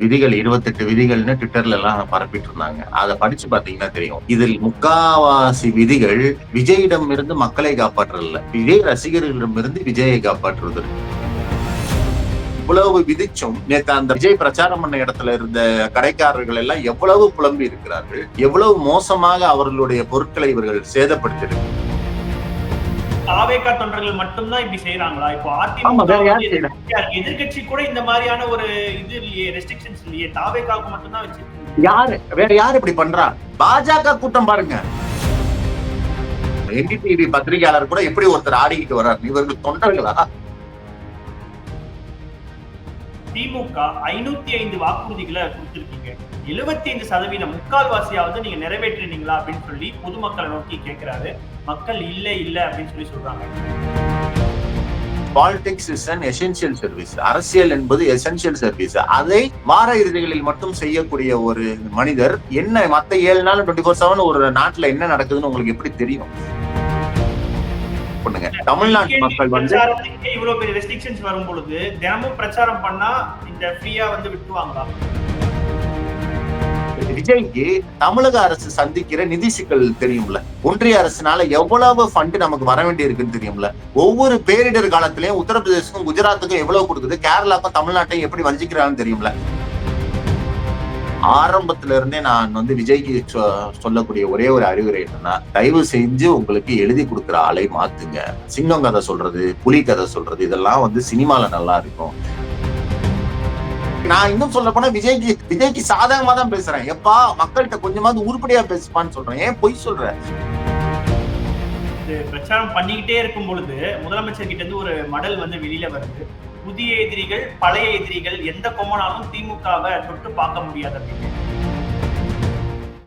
விதிகள் இருபத்தெட்டு விதிகள்னு ட்விட்டர்ல எல்லாம் பரப்பிட்டு இருந்தாங்க அதை படிச்சு பாத்தீங்கன்னா தெரியும். இதில் முக்காவாசி விதிகள் விஜயிடம் இருந்து மக்களை காப்பாற்றுறதில்ல. விஜய் ரசிகர்களிடம் இருந்து விஜயை காப்பாற்றுவது இவ்வளவு விதிச்சும் நேத்து அந்த விஜய் பிரச்சாரம் பண்ண இடத்துல இருந்த கடைக்காரர்கள் எல்லாம் எவ்வளவு புலம்பி இருக்கிறார்கள் எவ்வளவு மோசமாக அவர்களுடைய பொருட்களை இவர்கள் சேதப்படுத்தியிருக்கிறார்கள் தாவேகா தொண்டர்கள் மட்டும்தான் இப்படி செய்யறாங்களா இப்போ அதிமுக? எதிர்கட்சி கூட இந்த மாதிரியான ஒரு இது இல்லையே ரெஸ்ட்ரிக்ஷன்ஸ் இல்லையே தாவேகாவுக்கு மட்டும்தான் வச்சிருக்கீங்க. யாரு? வேற யாரு இப்படி பண்றா? பாஜக கூட்டம் பாருங்க. என்டிடிவி பத்திரிகையாளர் கூட எப்படி ஒருத்தர் ஆடிக்கிட்டு வர்றாரு? இவர்கள் தொண்டர்களா? திமுக ஐநூத்தி ஐந்து வாக்குறுதிகளை கொடுத்திருக்கீங்க. எழுபத்தி ஐந்து சதவீதம் முக்கால்வாசியாவது நீங்க நிறைவேற்றினீங்களா அப்படின்னு சொல்லி பொதுமக்களை நோக்கி கேட்கிறாரு மக்கள் இல்லை இல்லை அப்படின்னு சொல்லி சொல்றாங்க. Politics is an essential service அரசியல் என்பது எசென்சியல் சர்வீஸ் அதை வார இறுதிகளில் மட்டும் செய்யக்கூடிய ஒரு மனிதர் என்ன மத்த ஏழு நாள் டுவெண்ட்டி ஃபோர் செவன் ஒரு நாட்டுல என்ன நடக்குதுன்னு உங்களுக்கு எப்படி தெரியும்? பண்ணுங்க. தமிழ்நாட்டு மக்கள் வந்து இவ்வளவு பெரிய ரெஸ்ட்ரிக்ஷன்ஸ் வரும் பொழுது தினமும் பிரச்சாரம் பண்ணா இந்த ஃப்ரீயா வந்து விட்டுருவாங்களா? விஜய்க்கு தமிழக அரசு சந்திக்கிற நிதி சிக்கல் தெரியும்ல. ஒன்றிய அரசுனால எவ்வளவு ஃபண்ட் நமக்கு வர வேண்டி இருக்குன்னு தெரியும்ல. ஒவ்வொரு பேரிடர் காலத்திலயும் உத்தரப்பிரதேசக்கும் குஜராத்துக்கும் எவ்வளவு கொடுக்குது? கேரளாக்கும் தமிழ்நாட்டையும் எப்படி வஞ்சிக்கிறான்னு தெரியும்ல. ஆரம்பத்துல இருந்தே நான் வந்து விஜய்க்கு சொ- சொல்லக்கூடிய ஒரே ஒரு அறிவுரை என்னன்னா தயவு செஞ்சு உங்களுக்கு எழுதி கொடுக்குற ஆளை மாத்துங்க. சிங்கம் கதை சொல்றது புலி கதை சொல்றது இதெல்லாம் வந்து சினிமால நல்லா இருக்கும். நான் இன்னும் சொல்ல போனா விஜய்க்கு விஜய்க்கு சாதகமா தான் பேசுறேன். எப்பா மக்கள்கிட்ட கொஞ்சமாவது உருப்படியா பேசுப்பான்னு சொல்றேன். ஏன் பொய் சொல்றேன் இது பிரச்சாரம் பண்ணிக்கிட்டே இருக்கும் பொழுது முதலமைச்சர் கிட்ட இருந்து ஒரு மடல் வந்து வெளியில வருது. புதிய எதிரிகள் பழைய எதிரிகள் எந்த கொம்பனாலும் திமுகவை தொட்டு பார்க்க முடியாது அப்படின்னு.